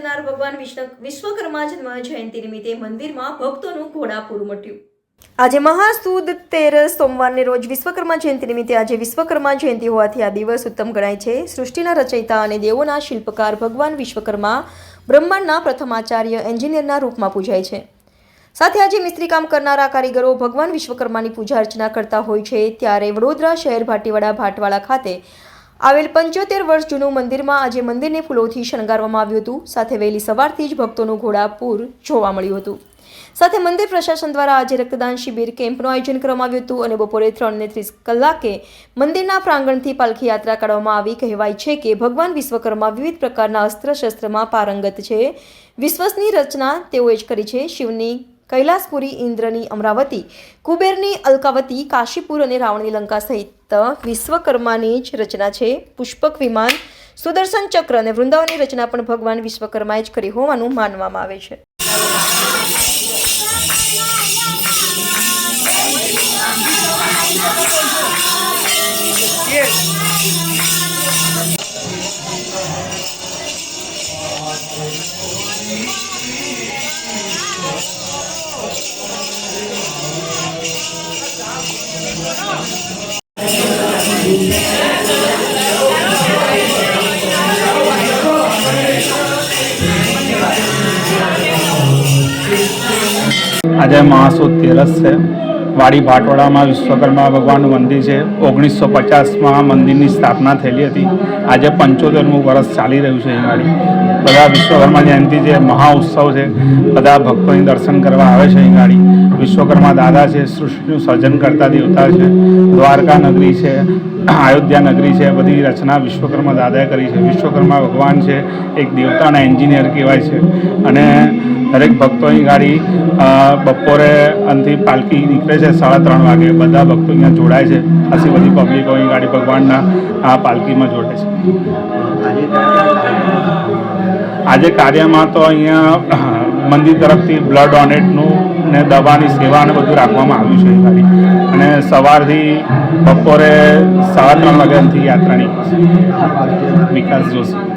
વિશ્વ- વિશ્વકર્મા જન્મ જયંતિ નિમિત્તે મંદિરમાં ભક્તોનું ઘોડાપૂર મટ્યું આજે મહાસુદ તેર સોમવારને રોજ વિશ્વકર્મા જયંતિ નિમિત્તે આજે વિશ્વકર્મા જયંતિ હોવાથી આ દિવસ ઉત્તમ ગણાય છે. સૃષ્ટિના રચયિતા અને દેવોના શિલ્પકાર ભગવાન વિશ્વકર્મા બ્રહ્માંડના પ્રથમ આચાર્ય એન્જિનિયરના રૂપમાં પૂજાય છે. સાથે આજે મિસ્ત્રી કામ કરનારા કારીગરો ભગવાન વિશ્વકર્માની પૂજા અર્ચના કરતા હોય છે. ત્યારે વડોદરા શહેર ભાટીવાડા ભાટવાડા ખાતે આવેલ પંચોતેર વર્ષ જૂનું મંદિરમાં આજે મંદિરને ફૂલોથી શણગારવામાં આવ્યું હતું. સાથે વહેલી સવારથી જ ભક્તોનું ઘોડાપૂર જોવા મળ્યું હતું. સાથે મંદિર પ્રશાસન દ્વારા આજે રક્તદાન શિબિર કેમ્પનું આયોજન કરવામાં આવ્યું હતું અને બપોરે ત્રણને ત્રીસ કલાકે મંદિરના પ્રાંગણથી પાલખી યાત્રા કાઢવામાં આવી. કહેવાય છે કે ભગવાન વિશ્વકર્મા વિવિધ પ્રકારના અસ્ત્ર શસ્ત્રમાં પારંગત છે. વિશ્વસની રચના તેઓએ જ કરી છે. શિવની કૈલાસપુરી, ઇન્દ્રની અમરાવતી, કુબેરની અલકાવતી, કાશીપુર અને રાવણની લંકા સહિત વિશ્વકર્માની જ રચના છે. પુષ્પક વિમાન, સુદર્શન ચક્ર અને વૃંદાવનની રચના પણ ભગવાન વિશ્વકર્માએ જ કરી હોવાનું માનવામાં આવે છે. આજે મહાસુદ તેરસ છે. વાડી ભાટવાડામાં વિશ્વકર્મા ભગવાનનું મંદિર છે. ઓગણીસો પચાસમાં મંદિરની સ્થાપના થયેલી હતી. આજે પંચોતેરમું વર્ષ ચાલી રહ્યું છે અહીં બધા વિશ્વકર્મા જયંતિ છે, મહા ઉત્સવ છે. બધા ભક્તોની દર્શન કરવા આવે છે અહીં વિશ્વકર્મા દાદા છે, સૃષ્ટિનું સર્જન કરતા દેવતા છે. દ્વારકા નગરી છે, અયોધ્યા નગરી છે, બધી રચના વિશ્વકર્મા દાદાએ કરી છે. વિશ્વકર્મા ભગવાન છે, એક દેવતાના એન્જિનિયર કહેવાય છે. અને દરેક ભક્તોની ગાડી બપોરે અંતિમ પાલકી નીકળે છે, સાડા ત્રણ વાગે. બધા ભક્તો અહીંયા જોડાય છે. ખાસી બધી પબ્લિકો અહીં ગાડી ભગવાનના આ પાલકીમાં જોડાય છે. આજે કાર્યમાં તો અહીંયા મંદિર તરફથી બ્લડ ડોનેટનું ને દવાની સેવા અને બધું રાખવામાં આવ્યું છે ગાડી. અને સવારથી બપોરે સાડા ત્રણ વાગ્યાથી યાત્રા નીકળશે વિકાસ જોશી.